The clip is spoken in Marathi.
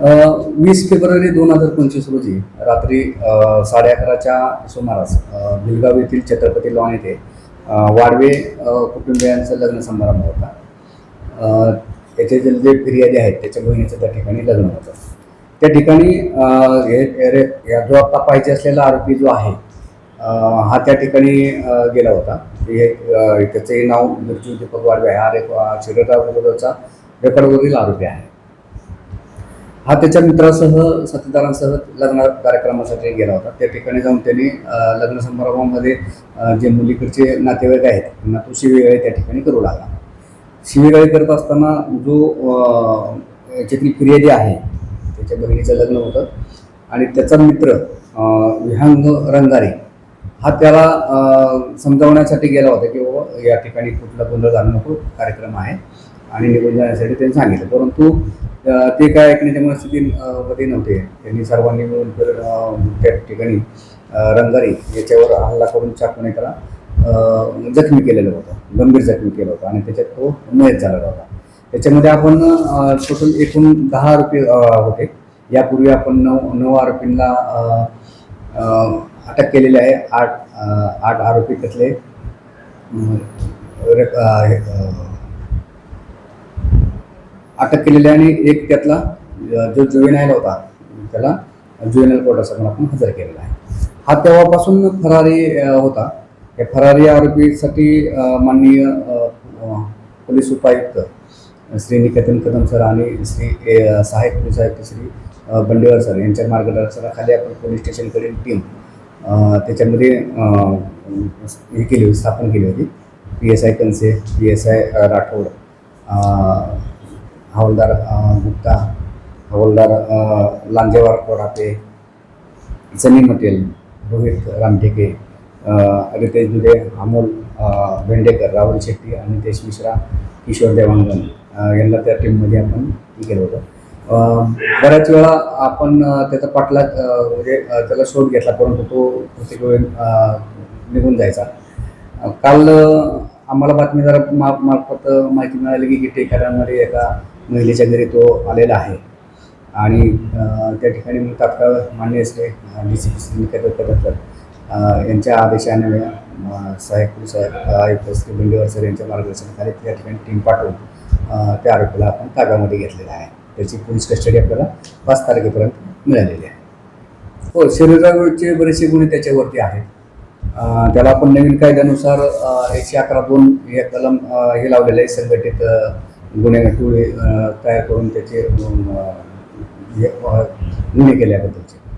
वीस फेब्रुवारी दोन हजार पंचवीस रोजी रात्री साडे अकराच्या सुमारास बिलगाव येथील छत्रपती लॉन येथे वाडवे अ, कुटुंबियांचा लग्न समारंभ होता. अ, त्याचे जे जे फिर्यादी आहेत त्याच्या बहिणीचं त्या ठिकाणी लग्न होतं. त्या ठिकाणी हे रे- या जो आता पाहिजे असलेला आरोपी जो आहे हा त्या ठिकाणी गेला होता. हे त्याचे नाव बिरजू दीपक वाडवे आहे. हा रेक शिरगाव रेकॉर्डवरील आरोपी आहे. हा त्याच्या मित्रासह साथीदारांसह लग्न कार्यक्रमासाठी गेला होता. त्या ठिकाणी जाऊन त्यांनी लग्न समारंभामध्ये जे मुलीकडचे नातेवाईक आहेत त्यांना तो शिवीगाळी त्या ठिकाणी करू लागला. शिवीगाळी करत असताना जो याच्यातली फिर्यादी आहे त्याच्या बहिणीचं लग्न होतं आणि त्याचा मित्र विहांग विहंग रंगारे हा त्याला समजावण्यासाठी गेला होता की बाबा या ठिकाणी कुठला गोंधळ जाणं नको कार्यक्रम आहे. आणि निघून जाण्यासाठी त्यांनी सांगितलं. परंतु ते काय ऐकण्याच्या मनस्थितीमध्ये मध्ये नव्हते. त्यांनी सर्वांनी मिळून त्या ठिकाणी रंगारी याच्यावर हल्ला करून चाकूने त्याला जखमी केलेलं होतं. गंभीर जखमी केलं होतं आणि त्याच्यात तो मयत झालेला होता. त्याच्यामध्ये आपण टोटल एकूण दहा आरोपी होते. यापूर्वी आपण नऊ नऊ आरोपींना अटक केलेली आहे. आठ आठ आरोपी त्यातले हे, अटक केलेली आहे आणि एक त्यातला जो जुवेनायल होता त्याला जुवेनायल कोर्टासमोर आपण हजर केलेला आहे. हा तेव्हापासून फरारी होता. या फरारी आरोपीसाठी माननीय पोलीस उपायुक्त श्री निकेतन कदम सर आणि श्री ए, सहाय्यक पोलीस आयुक्त श्री बंडेवर सर यांच्या मार्गदर्शनाखाली आपण पोलीस स्टेशनकडील टीम त्याच्यामध्ये हे केली होती स्थापन केली होती. पी एस आय कनसे पी एस आय राठोड हवालदार गुप्ता हवालदार लांजेवार कोरापे सनी मटेल रोहित रामटेके रितेश दुधे अमोल भेंडेकर राहुल शेट्टी आणि नितेश मिश्रा किशोर देवांगण यांना त्या टीममध्ये आपण हे केलं होतं. बऱ्याच वेळा आपण त्याचा पाठला म्हणजे त्याला शोध घेतला परंतु तो प्रत्येक वेळ निघून जायचा. काल आम्हाला बातमीदार मा मार्फत माहिती मिळाली की टेकाऱ्यांमध्ये एका महिलेच्या घरी तो आलेला आहे. आणि त्या ठिकाणी मग तात्काळ मान्य असले डी सी पी सी यांच्या आदेशाने अ, पोलीस आयुक्त श्री बंडीवर सर यांच्या मार्गदर्शनाखाली त्या ठिकाणी टीम पाठवून त्या आरोपीला आपण ताब्यामध्ये घेतलेला आहे. त्याची पोलीस कस्टडी आपल्याला पाच तारखेपर्यंत मिळालेली आहे. हो शरीरावरचे बरेचसे गुन्हे त्याच्यावरती आहेत. त्याला आपण नवीन कायद्यानुसार एकशे अकरा दोन हे कलम हे लावलेलं आहे संघटित अ, गुन्हे तयार करून त्याचे हे, गुन्हे केल्याबद्दलचे.